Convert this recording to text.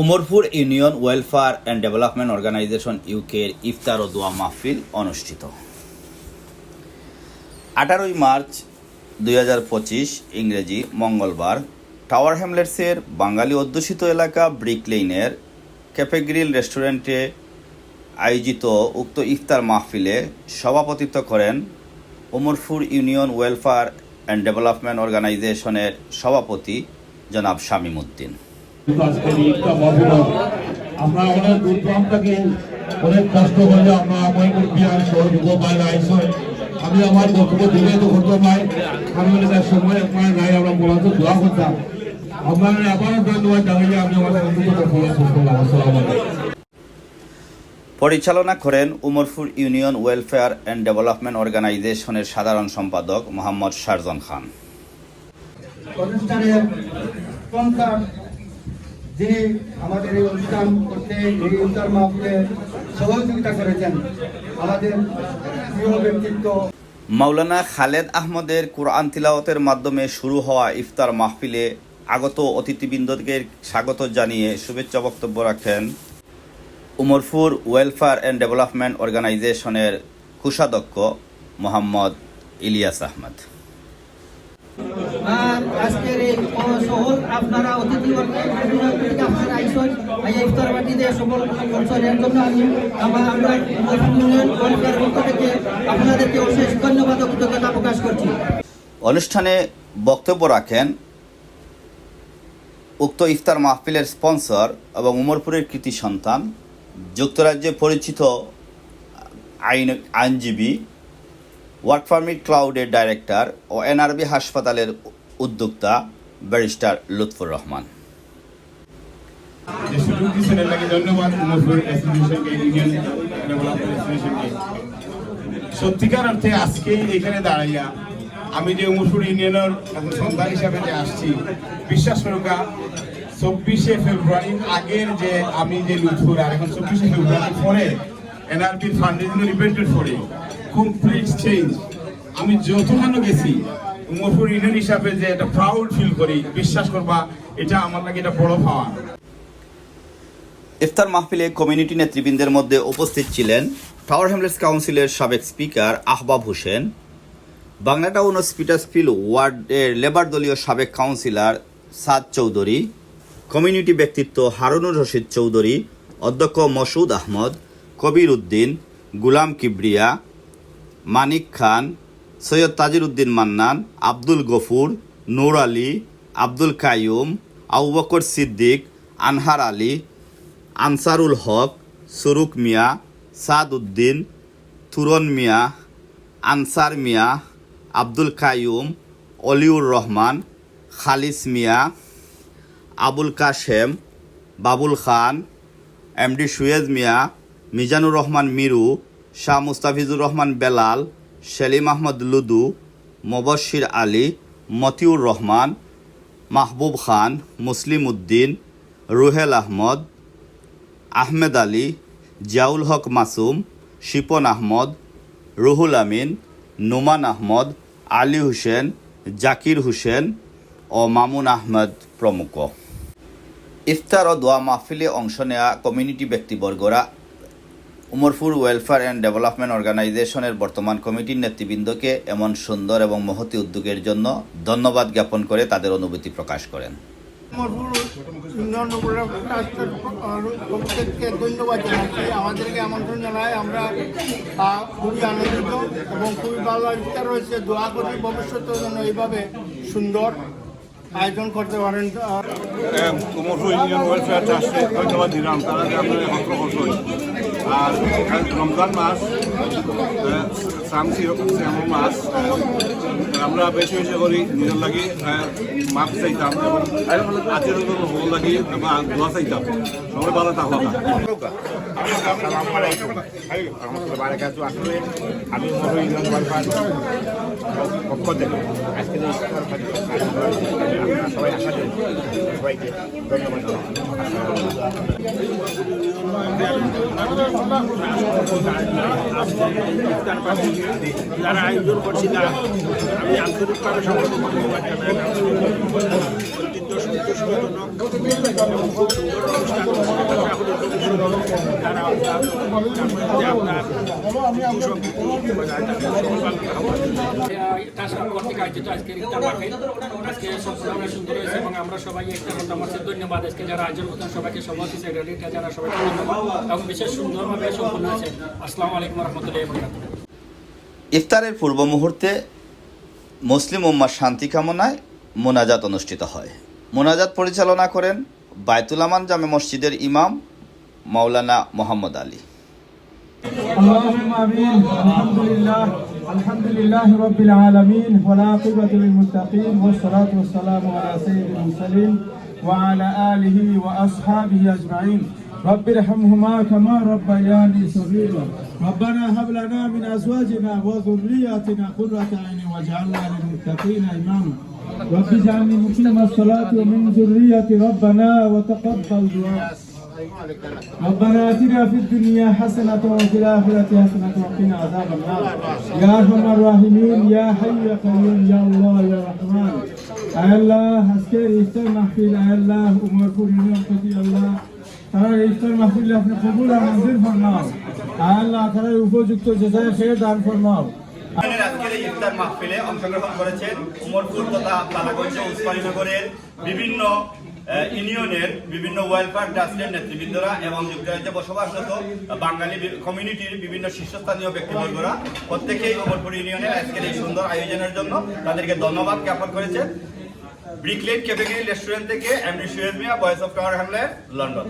Umarpur union welfare and development organisation ইউকের ইফতার ও দোয়া মাহফিল অনুষ্ঠিত। আঠারোই মার্চ দুই হাজার পঁচিশ ইংরেজি মঙ্গলবার টাওয়ার হ্যামলেটসের বাঙালি অধ্যুষিত এলাকা ব্রিক লেইনের ক্যাফে গ্রিল রেস্টুরেন্টে আয়োজিত উক্ত ইফতার মাহফিলে সভাপতিত্ব করেন Umarpur union welfare and development অর্গানাইজেশনের সভাপতি জনাব শামীম উদ্দিন। কিন্তু আজকের এই একটা মহরম আমরা অনেক দূর থেকে অনেক কষ্ট করে আমরা বাইরে আইসো আমি আমার বক্তব্য দিলে তো করতে নাই আমি বলে তার সময় আপনার নাই আমরা বলা তো দোয়া করতাম। আপনার আবারও ধন্যবাদ জানাই আমি আমার পরিচালনা করেন Umarpur union welfare and development অর্গানাইজেশনের সাধারণ সম্পাদক মোহাম্মদ শারজন খান। যিনি আমাদের এই অনুষ্ঠান করতে এই ইফতার মাহফিলে সহযোগিতা করেছেন, আমাদের প্রিয় ব্যক্তিত্ব। মাওলানা খালেদ আহমদের কোরআন তিলাওয়াতের মাধ্যমে শুরু হওয়া ইফতার মাহফিলে আগত অতিথিবৃন্দকে স্বাগত জানিয়ে শুভেচ্ছা বক্তব্য রাখেন উমরপুর ওয়েলফেয়ার অ্যান্ড ডেভেলপমেন্ট অর্গানাইজেশনের কোষাধ্যক্ষ মোহাম্মদ ইলিয়াস আহমদ। আর আজকের এই আপনারা আপনারা আইসন, এই ইফতার পার্টিতে সফল করছেন। এর জন্য আমি আমার ইউনিয়ন পক্ষ থেকে আপনাদেরকে অশেষ ধন্যবাদ ও কৃতজ্ঞতা প্রকাশ করছি। অনুষ্ঠানে বক্তব্য রাখেন উক্ত ইফতার মাহফিলের স্পন্সর এবং উমরপুরের কৃতি সন্তান, যুক্তরাজ্যে পরিচিত আইন আইনজীবী ওয়ার্ক পারমিট ক্লাউডের ডাইরেক্টর ও এনআরবি হাসপাতালের উদ্যোক্তা ব্যারিস্টার লুৎফুর রহমান। সত্যিকার অর্থে আজকে এখানে দাঁড়াইয়া আমি যে উমরপুর ইউনিয়নের সন্তান হিসাবে যে আসছি, বিশ্বাস করুকা চব্বিশে ফেব্রুয়ারির আগের যে আমি যে লুৎফুর, আর এখন চব্বিশে ফেব্রুয়ারি পরে এনআরপির ফান্ডেশন রিপেন্টেড পরে কমপ্লিট চেঞ্জ আমি যতখানো গেছি, উমরপুর ইউনিয়ন হিসাবে যে একটা প্রাউড ফিল করি, বিশ্বাস করবা, এটা আমার লাগে এটা বড় পাওয়া। ইফতার মাহফিলে কমিউনিটি নেতৃবৃন্দের মধ্যে উপস্থিত ছিলেন টাওয়ার হ্যামলেটস কাউন্সিলের সাবেক speaker Ahbab Hossain, Banglatown ও স্পিটাসফিল ওয়ার্ডের লেবার দলীয় সাবেক কাউন্সিলর সাদ চৌধুরী কমিউনিটি ব্যক্তিত্ব হারুনুর রশিদ চৌধুরী, অধ্যক্ষ মসুদ আহমদ কবির উদ্দিন গুলাম কিবরিয়া, মানিক খান, সৈয়দ তাজির উদ্দিন মান্নান, আব্দুল গফুর, নূর আলী, আব্দুল কাইয়ুম আউবকর বকর সিদ্দিক, আনহার আলী, আনসারুল হক, সুরুক মিয়া সাদ উদ্দিন তুরন মিয়া, আনসার মিয়া, আব্দুল কাইয়ুম, অলিউর রহমান, খালিস মিয়া, আবুল কাশেম, বাবুল খান এমডি সুয়েজ মিয়া মিজানুর রহমান মিরু, শাহ মুস্তাফিজুর রহমান বেলাল, সেলিম আহমদ লুদু, মবশির আলী, মতিউর রহমান, মাহবুব খান, মুসলিম উদ্দিন, রুহেল আহমদ, আহমেদ আলী, জিয়াউল হক মাসুম, শিপন আহমদ, রুহুল আমিন, নোমান আহমদ, আলী হোসেন, জাকির হোসেন ও মামুন আহমদ প্রমুখ। ইফতার ও দোয়া মাহফিলে অংশ নেওয়া কমিউনিটি ব্যক্তিবর্গরা উমরপুর ওয়েলফেয়ার অ্যান্ড ডেভেলপমেন্ট অর্গানাইজেশনের বর্তমান কমিটির নেতৃবৃন্দকে এমন সুন্দর এবং মহতি উদ্যোগের জন্য ধন্যবাদ জ্ঞাপন করে তাদের অনুভূতি প্রকাশ করেন। ধন্যবাদ জানাচ্ছি। আমাদেরকে আমন্ত্রণ জানায় আমরা খুবই আনন্দিত এবং খুবই ভালো ইচ্ছা রয়েছে। দোয়া করি ভবিষ্যতের জন্য এইভাবে সুন্দর আয়োজন করতে পারেন। কুমোরপুর ইউনিয়ন ওয়েলফেয়ার ট্রাস্টে ধন্যবাদ দিলাম। তারা যে আপনাদের হস্ত করছেন আর রমজান মাস সামসি এমন মাস আমরা বেশি বেশি করি নিজের লাগি মাপ চাইতাম এবং আচরণ ভালো লাগি বা দোয়া চাইতাম। সবাই ভালো থাকা আমি পক্ষ থেকে আজকে আপনারা সবাই ধন্যবাদ যারা আয়োজন করছি না আমি আন্তরিকভাবে সবাইকে ধন্যবাদ জানাই অত্যন্ত তারা আজকে সম্পূর্ণ সুন্দর হয়েছে এবং আমরা সবাই একটা মতামতের ধন্যবাদ আজকে যারা আয়োজন করতেন সবাইকে সভাপতি সেক্রেটারি যারা সবাইকে ধন্যবাদ এবং বিশেষ সুন্দরভাবে সম্পূর্ণ হয়েছে আসসালামু আলাইকুম রহমতুল্লাহ বরকাতুহ ইফতারের পূর্ব মুহূর্তে মুসলিম উম্মার শান্তি কামনায় মোনাজাত অনুষ্ঠিত হয় মোনাজাত পরিচালনা করেন বায়তুল আমান জামে মসজিদের ইমাম মাওলানা মোহাম্মদ আলী اللهم امين الحمد لله الحمد لله رب العالمين والعاقبة للمتقين والصلاة والسلام على سيد المرسلين وعلى آله وأصحابه أجمعين. رب ارحمهما كما ربياني صغيرا. ربنا هب لنا من أزواجنا وذرياتنا قرة أعين واجعلنا للمتقين إماما. رب اجعلني مقيم الصلاة ومن ذرية ربنا وتقبل دعاء. ربنا اتنا في الدنيا حسنة وفي الآخرة حسنة وقنا عذاب النار يا أرحم الراحمين يا حي يا قيوم يا الله يا رحمن আয় আল্লাহ আজকের ইফতার মাহফিল আয় আল্লাহ উমরপুর ইউনিয়ন প্রতি আল্লাহ তারা ইফতার মাহফিল আপনি কবুল আর মঞ্জুর ফরমাও আয় আল্লাহ তারা উপযুক্ত যেটাই সে দান ফরমাও আমাদের আজকের এই ইফতার মাহফিলে অংশগ্রহণ করেছেন উমরপুর তথা বালাগঞ্জ উসমানীনগরের বিভিন্ন আহ, ইউনিয়নের বিভিন্ন ওয়েলফেয়ার ট্রাস্টের নেতৃবৃন্দরা এবং যুক্তরাজ্যে বসবাসরত বাঙালি কমিউনিটির বিভিন্ন শীর্ষস্থানীয় ব্যক্তিবর্গরা প্রত্যেকেই অমরপুর ইউনিয়নের আজকের এই সুন্দর আয়োজনের জন্য তাদেরকে ধন্যবাদ জ্ঞাপন করেছে। ব্রিকলেট ক্যাফেগেরি রেস্টুরেন্ট থেকে MD Suez Miah voice of Tower Hamlet London